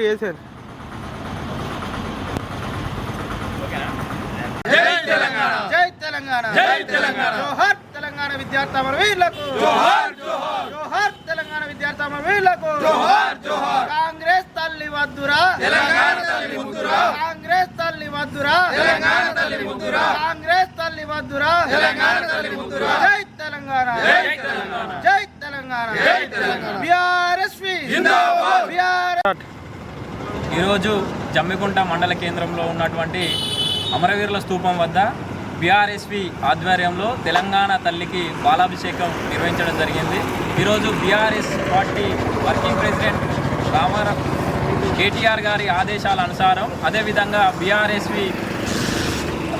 చేశారు. జై తెలంగాణ. జై తెలంగాణ. జై తెలంగాణ. జోహార్ తెలంగాణ విద్యార్థి అమరవీరులకు జోహార్ జోహార్. జోహార్ తెలంగాణ విద్యార్థి అమరవీరులకు జోహార్ జోహార్. కాంగ్రెస్ తల్లి వద్దురా. తెలంగాణ తల్లి ముద్దురా. కాంగ్రెస్ తల్లి వద్దురా. తెలంగాణ తల్లి ముద్దురా. కాంగ్రెస్ తల్లి వద్దురా. తెలంగాణ తల్లి ముద్దురా. జై తెలంగాణ. జై తెలంగాణ. జై తెలంగాణ. జై తెలంగాణ. బిఆర్ఎస్పి జిందాబాద్. బిఆర్ ఈరోజు జమ్మికుంట మండల కేంద్రంలో ఉన్నటువంటి అమరవీరుల స్తూపం వద్ద బీఆర్ఎస్పి ఆధ్వర్యంలో తెలంగాణ తల్లికి బాలాభిషేకం నిర్వహించడం జరిగింది. ఈరోజు BRS party working president Rama Rao KTR గారి ఆదేశాల అనుసారం అదేవిధంగా బీఆర్ఎస్వి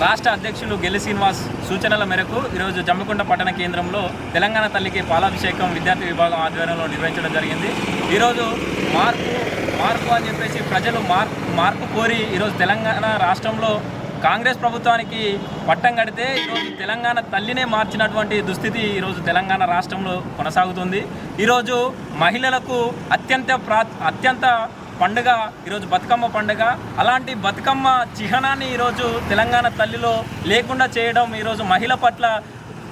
రాష్ట్ర అధ్యక్షులు గెల్లి శ్రీనివాస్ సూచనల మేరకు ఈరోజు జమ్మకుంట పట్టణ కేంద్రంలో తెలంగాణ తల్లికి పాలాభిషేకం విద్యార్థి విభాగం ఆధ్వర్యంలో నిర్వహించడం జరిగింది. ఈరోజు మార్పు మార్పు అని చెప్పేసి ప్రజలు మార్పు మార్పు కోరి ఈరోజు తెలంగాణ రాష్ట్రంలో కాంగ్రెస్ ప్రభుత్వానికి పట్టం కడితే ఈరోజు తెలంగాణ తల్లినే మార్చినటువంటి దుస్థితి ఈరోజు తెలంగాణ రాష్ట్రంలో కొనసాగుతుంది. ఈరోజు మహిళలకు అత్యంత ప్రా అత్యంత పండుగ ఈరోజు బతుకమ్మ పండుగ. అలాంటి బతుకమ్మ చిహ్నాన్ని ఈరోజు తెలంగాణ తల్లిలో లేకుండా చేయడం ఈరోజు మహిళ పట్ల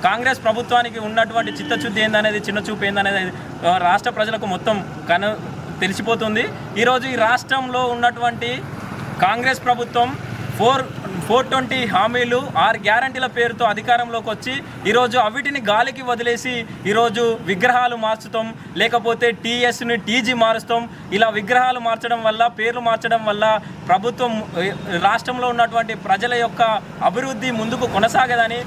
కాంగ్రెస్ ప్రభుత్వానికి ఉన్నటువంటి చిత్తశుద్ధి ఏందనేది చిన్న చూపు ఏందనేది రాష్ట్ర ప్రజలకు మొత్తం కను తెలిసిపోతుంది. ఈరోజు ఈ రాష్ట్రంలో ఉన్నటువంటి కాంగ్రెస్ ప్రభుత్వం ఫోర్ ఫోర్ ట్వంటీ హామీలు ఆరు గ్యారంటీల పేరుతో అధికారంలోకి వచ్చి ఈరోజు అవిటిని గాలికి వదిలేసి ఈరోజు విగ్రహాలు మార్చుతాం. లేకపోతే టీఎస్ని టీజీ మారుస్తాం. ఇలా విగ్రహాలు మార్చడం వల్ల పేర్లు మార్చడం వల్ల ప్రభుత్వం రాష్ట్రంలో ఉన్నటువంటి ప్రజల యొక్క అభివృద్ధి ముందుకు కొనసాగదని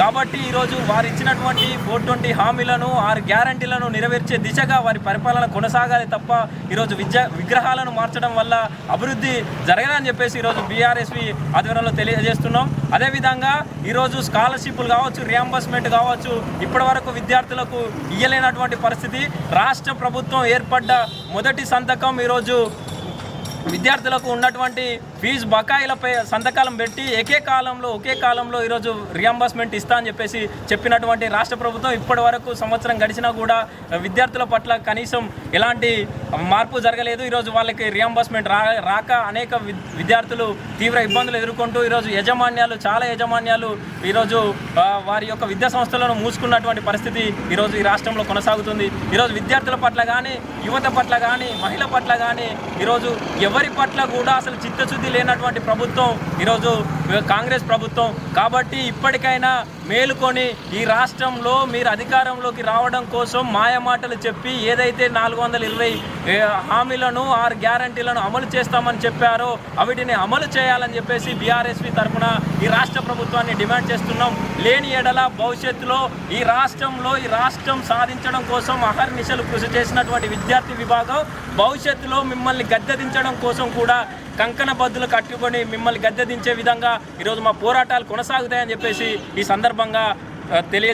కాబట్టి ఈరోజు వారు ఇచ్చినటువంటి ఫోర్ ట్వంటీ హామీలను ఆరు గ్యారంటీలను నెరవేర్చే దిశగా వారి పరిపాలన కొనసాగాలి తప్ప ఈరోజు విద్య విగ్రహాలను మార్చడం వల్ల అభివృద్ధి జరగదని చెప్పేసి ఈరోజు బీఆర్ఎస్వి ఆధ్వర్యంలో తెలియజేస్తున్నాం. అదేవిధంగా ఈరోజు స్కాలర్షిప్లు కావచ్చు రియంబర్స్మెంట్ కావచ్చు ఇప్పటి వరకు విద్యార్థులకు ఇయ్యలేనటువంటి పరిస్థితి. రాష్ట్ర ప్రభుత్వం ఏర్పడ్డ మొదటి సంతకం ఈరోజు విద్యార్థులకు ఉన్నటువంటి ఫీజు బకాయిలపై సంతకాలం పెట్టి ఏకే కాలంలో ఒకే కాలంలో ఈరోజు రియంబర్స్మెంట్ ఇస్తా అని చెప్పేసి చెప్పినటువంటి రాష్ట్ర ప్రభుత్వం ఇప్పటి వరకు సంవత్సరం గడిచినా కూడా విద్యార్థుల పట్ల కనీసం ఎలాంటి మార్పు జరగలేదు. ఈరోజు వాళ్ళకి రియంబర్స్మెంట్ రా రాక అనేక విద్యార్థులు తీవ్ర ఇబ్బందులు ఎదుర్కొంటూ ఈరోజు యజమాన్యాలు చాలా యజమాన్యాలు ఈరోజు వారి యొక్క విద్యా సంస్థలను మూసుకున్నటువంటి పరిస్థితి ఈరోజు ఈ రాష్ట్రంలో కొనసాగుతుంది. ఈరోజు విద్యార్థుల పట్ల కానీ యువత పట్ల కానీ మహిళ పట్ల కానీ ఈరోజు ఎవరి పట్ల కూడా అసలు చిత్తశుద్ధి లేనటువంటి ప్రభుత్వం ఈరోజు కాంగ్రెస్ ప్రభుత్వం. కాబట్టి ఇప్పటికైనా మేలుకొని ఈ రాష్ట్రంలో మీరు అధికారంలోకి రావడం కోసం మాయమాటలు చెప్పి ఏదైతే నాలుగు వందల ఇరవై హామీలను ఆరు గ్యారంటీలను అమలు చేస్తామని చెప్పారో అవిటిని అమలు చేయాలని చెప్పేసి బీఆర్ఎస్పీ తరఫున ఈ రాష్ట్ర ప్రభుత్వాన్ని డిమాండ్ చేస్తున్నాం. లేని ఎడల భవిష్యత్తులో ఈ రాష్ట్రంలో ఈ రాష్ట్రం సాధించడం కోసం అహర్నిశలు కృషి చేసినటువంటి విద్యార్థి విభాగం భవిష్యత్తులో మిమ్మల్ని గద్దెదించడం కోసం కూడా కంకణ బద్దులు కట్టుకొని మిమ్మల్ని గద్దె దించే విధంగా ఈరోజు మా పోరాటాలు కొనసాగుతాయని చెప్పేసి ఈ సందర్భంగా తెలియ